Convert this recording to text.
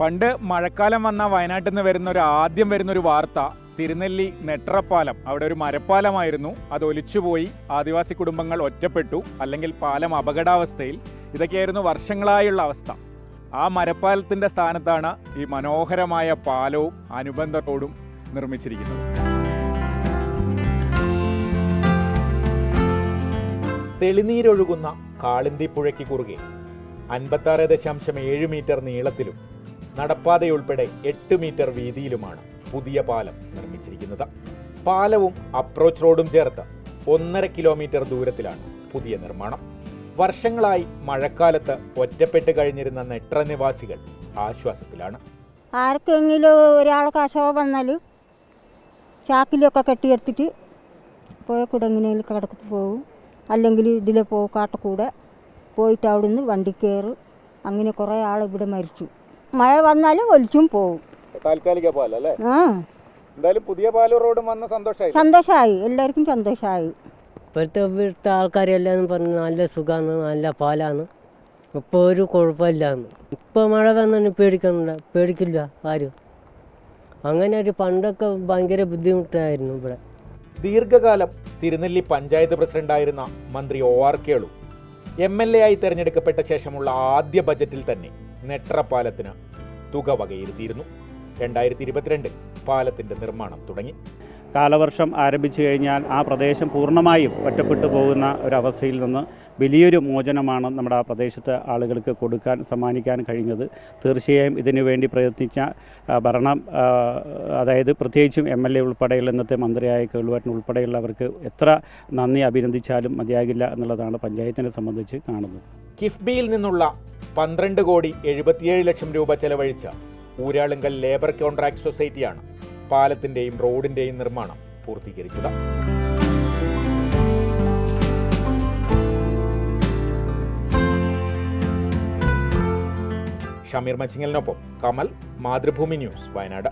പണ്ട് മഴക്കാലം വന്ന വയനാട്ടിൽ നിന്ന് വരുന്ന ഒരു ആദ്യം വരുന്ന ഒരു വാർത്ത തിരുനെല്ലി നെട്രപ്പാലം അവിടെ ഒരു മരപ്പാലമായിരുന്നു. അത് ഒലിച്ചുപോയി. ആദിവാസി കുടുംബങ്ങൾ ഒറ്റപ്പെട്ടു. അല്ലെങ്കിൽ പാലം അപകടാവസ്ഥയിൽ. ഇതൊക്കെയായിരുന്നു വർഷങ്ങളായുള്ള അവസ്ഥ. ആ മരപ്പാലത്തിന്റെ സ്ഥാനത്താണ് ഈ മനോഹരമായ പാലവും അനുബന്ധ റോഡും നിർമ്മിച്ചിരിക്കുന്നത്. തെളിനീരൊഴുകുന്ന കാളിന്തി പുഴയ്ക്ക് കുറുകെ അൻപത്താറ് ദശാംശം ഏഴ് മീറ്റർ നീളത്തിലും നടപ്പാതയുൾപ്പെടെ എട്ട് മീറ്റർ വീതിയിലുമാണ് പുതിയ പാലം നിർമ്മിച്ചിരിക്കുന്നത്. പാലവും അപ്രോച്ച് റോഡും ചേർത്ത് ഒന്നര കിലോമീറ്റർ ദൂരത്തിലാണ് പുതിയ നിർമ്മാണം. വർഷങ്ങളായി മഴക്കാലത്ത് ഒറ്റപ്പെട്ട് കഴിഞ്ഞിരുന്ന നെട്ര നിവാസികൾ ആശ്വാസത്തിലാണ്. ആർക്കെങ്കിലും ഒരാൾക്ക് അസുഖം വന്നാൽ ചാക്കിലൊക്കെ കെട്ടിയെടുത്തിട്ട് പോയ കുടങ്ങിനയിൽ കിടക്കത്ത് പോകും അല്ലെങ്കിൽ ഇതിലെ പോകും കാട്ടക്കൂടെ പോയിട്ട് അവിടുന്ന് വണ്ടി കയറും അങ്ങനെ കുറേ ആൾ ഇവിടെ മരിച്ചു. മഴ വന്നാലും ഒലിച്ചും പോകും താൽക്കാലിക പാലല്ലേ ആ. എന്തായാലും പുതിയ പാല റോഡും വന്ന സന്തോഷമായി സന്തോഷമായി എല്ലാവർക്കും സന്തോഷമായി ഇപ്പോഴത്തെ ഇവിടുത്തെ ആൾക്കാരെല്ലാം പറഞ്ഞു നല്ല സുഖമാണ് നല്ല പാലാണ്. ഇപ്പോൾ ഒരു കുഴപ്പമില്ലാന്ന്. ഇപ്പോൾ മഴ വന്നു പേടിക്കണ്ട പേടിക്കില്ല ആരും. അങ്ങനെ ഒരു പണ്ടൊക്കെ ഭയങ്കര ബുദ്ധിമുട്ടായിരുന്നു ഇവിടെ. ദീർഘകാലം തിരുനെല്ലി പഞ്ചായത്ത് പ്രസിഡന്റായിരുന്ന മന്ത്രി O R Kelu. M L A ആയി തെരഞ്ഞെടുക്കപ്പെട്ട ശേഷമുള്ള ആദ്യ ബജറ്റിൽ തന്നെ നെട്ര പാലത്തിന് തുക വകയിരുത്തിയിരുന്നു. രണ്ടായിരത്തി ഇരുപത്തിരണ്ടിൽ പാലത്തിന്റെ നിർമ്മാണം തുടങ്ങി. കാലവർഷം ആരംഭിച്ചു കഴിഞ്ഞാൽ ആ പ്രദേശം പൂർണമായും ഒറ്റപ്പെട്ടു പോകുന്ന ഒരവസ്ഥയിൽ നിന്ന് വലിയൊരു മോചനമാണ് നമ്മുടെ ആ പ്രദേശത്തെ ആളുകൾക്ക് കൊടുക്കാൻ സമ്മാനിക്കാൻ കഴിഞ്ഞത്. തീർച്ചയായും ഇതിനുവേണ്ടി പ്രയത്നിച്ച ഭരണം അതായത് പ്രത്യേകിച്ചും എം എൽ എ ഉൾപ്പെടെയുള്ള ഇന്നത്തെ മന്ത്രിയായ കേളുവാട്ടൻ ഉൾപ്പെടെയുള്ളവർക്ക് എത്ര നന്ദി അഭിനന്ദിച്ചാലും മതിയാകില്ല എന്നുള്ളതാണ് പഞ്ചായത്തിനെ സംബന്ധിച്ച് കാണുന്നത്. കിഫ്ബിയിൽ നിന്നുള്ള പന്ത്രണ്ട് കോടി എഴുപത്തിയേഴ് ലക്ഷം രൂപ ചെലവഴിച്ച ഊരാളുങ്കൽ ലേബർ കോൺട്രാക്ട് സൊസൈറ്റിയാണ് പാലത്തിന്റെയും റോഡിന്റെയും നിർമ്മാണം പൂർത്തീകരിച്ചത്. ഷമീർ മച്ചിങ്ങലിനൊപ്പം കമൽ മാതൃഭൂമി ന്യൂസ് വയനാട്.